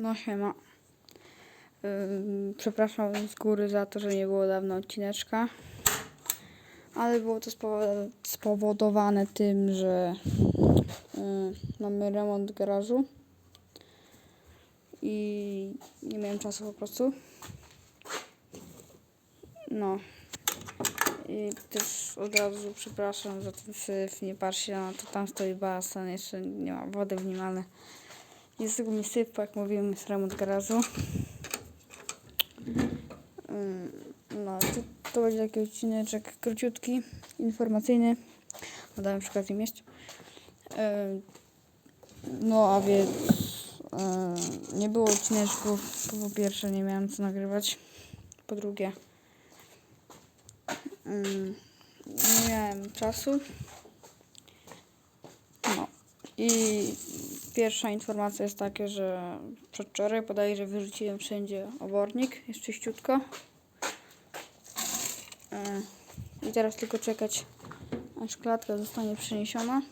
No siema. Przepraszam z góry za to, że nie było dawno odcineczka. Ale było to spowo- spowodowane tym, że y, mamy remont garażu. I nie miałem czasu po prostu. No. I też od razu przepraszam za ten syf. Nie patrzcie na to, tam stoi basen, jeszcze nie ma wody w nim, ale jest mi syp, jak mówiłem, jest remont garażu. No, to, to będzie taki odcineczek króciutki, informacyjny. No, z nim jeść. Ym, No, a więc nie było odcineczków. Po pierwsze, nie miałem co nagrywać. Po drugie, nie miałem czasu. No. I pierwsza informacja jest taka, że przedwczoraj podaje, że wyrzuciłem wszędzie obornik, jest czyściutko. E, I teraz tylko czekać, aż klatka zostanie przeniesiona.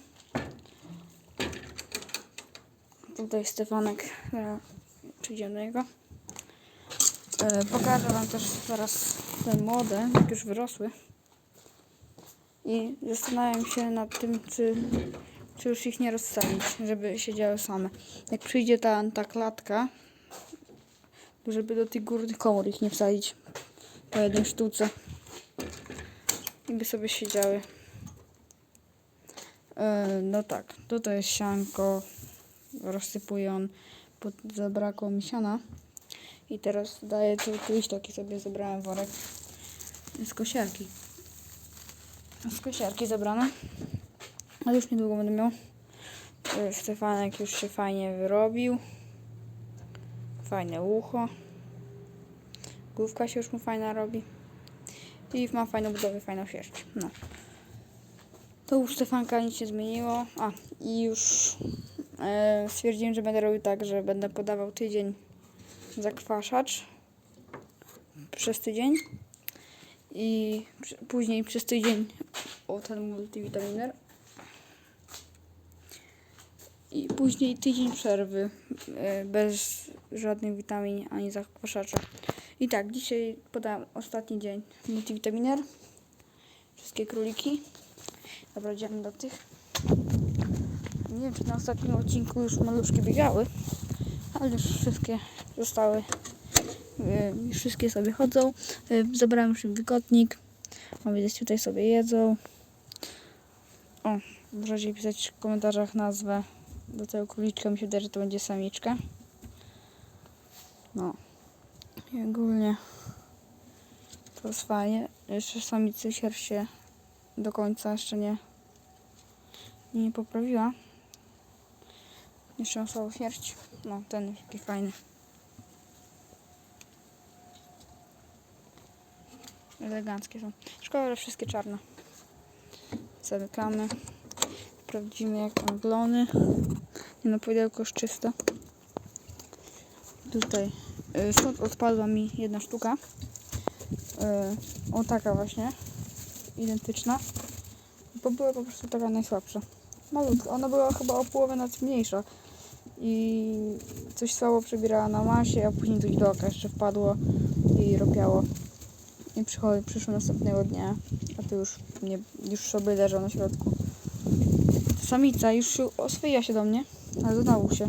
Tutaj Stefanek, przyjdziemy do niego. E, Pokażę Wam też zaraz te młode, jak już wyrosły. I zastanawiam się nad tym, czy czy już ich nie rozsadzić, żeby siedziały same. Jak przyjdzie ta, ta klatka, żeby do tych górnych komór ich nie wsadzić po jednej sztuce. I by sobie siedziały. E, no tak, tutaj jest sianko, rozsypuję on, bo zabrakło mi siana. I teraz daję tu, tu iść taki sobie zebrałem worek z kosiarki. Z kosiarki zebrane. Ale już niedługo będę miał. Y, Stefanek już się fajnie wyrobił. Fajne ucho. Główka się już mu fajna robi. I ma fajną budowę, fajną sierść. No. To u Stefanka nic się zmieniło. A, i już e, stwierdziłem, że będę robił tak, że będę podawał tydzień zakwaszacz przez tydzień. I później przez tydzień o ten multivitaminer. I później tydzień przerwy e, bez żadnych witamin ani zakwaszacza. I tak, dzisiaj podam ostatni dzień multivitaminer. Wszystkie króliki. Dobra, idziemy do tych. Nie wiem, czy na ostatnim odcinku już maluszki biegały, ale już wszystkie zostały. e, wszystkie sobie chodzą. E, Zabrałem już im wykotnik. Mam widać, tutaj sobie jedzą. O, możecie pisać w komentarzach nazwę do tego króliczka. Mi się wydaje, że to będzie samiczka. No. I ogólnie to jest fajnie. Jeszcze samicy się do końca jeszcze nie, nie poprawiła. Jeszcze słabą sierść. No, ten jaki fajny. Eleganckie są. Szkoda, że wszystkie czarne. Zamykamy. Sprawdzimy jak tam glony. Nie no, pudełko jest czyste. Tutaj y, stąd odpadła mi jedna sztuka. Y, o taka właśnie. Identyczna. Bo była po prostu taka najsłabsza. Malutka. Ona była chyba o połowę nawet mniejsza. I coś słabo przebierała na masie, a później coś do oka jeszcze wpadło i robiało. I przychodzi, przyszło następnego dnia, a tu już nie, już sobie leżał na środku. Samica już się oswyja się do mnie, ale znowu się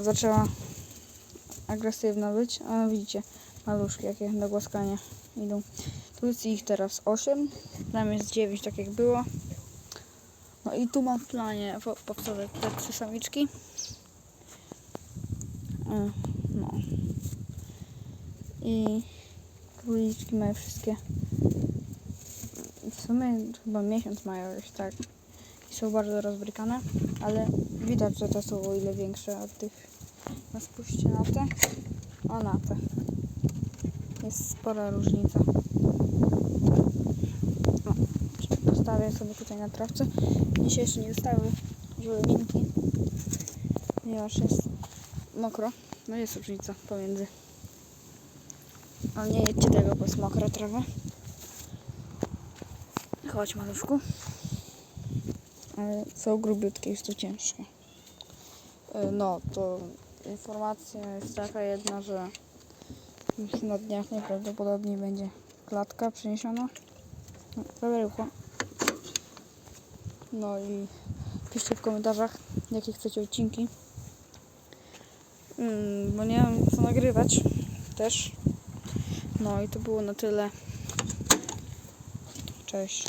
zaczęła agresywna być, a widzicie, maluszki jakie do głaskania idą. Tu jest ich teraz 8, tam jest 9 tak jak było. No i tu mam w planie po- powtórzyć te trzy samiczki. E, No. I króliczki mają wszystkie w sumie chyba miesiąc mają już tak są bardzo rozbrykane, ale widać, że te są o ile większe od tych. No spójrzcie na te, a na te. Jest spora różnica. No, postawię sobie tutaj na trawce. Dzisiaj jeszcze nie zostały żurawinki, ponieważ jest mokro. No jest różnica pomiędzy. Ale nie jedźcie tego, bo jest mokra trawa. Chodź maluszku. Są grubiutkie, jest to ciężkie. E, No, to informacja jest taka jedna, że na dniach najprawdopodobniej będzie klatka przeniesiona. No, prawie rychło. No i piszcie w komentarzach, jakie chcecie odcinki. Mm, bo nie mam co nagrywać też. No i to było na tyle. Cześć.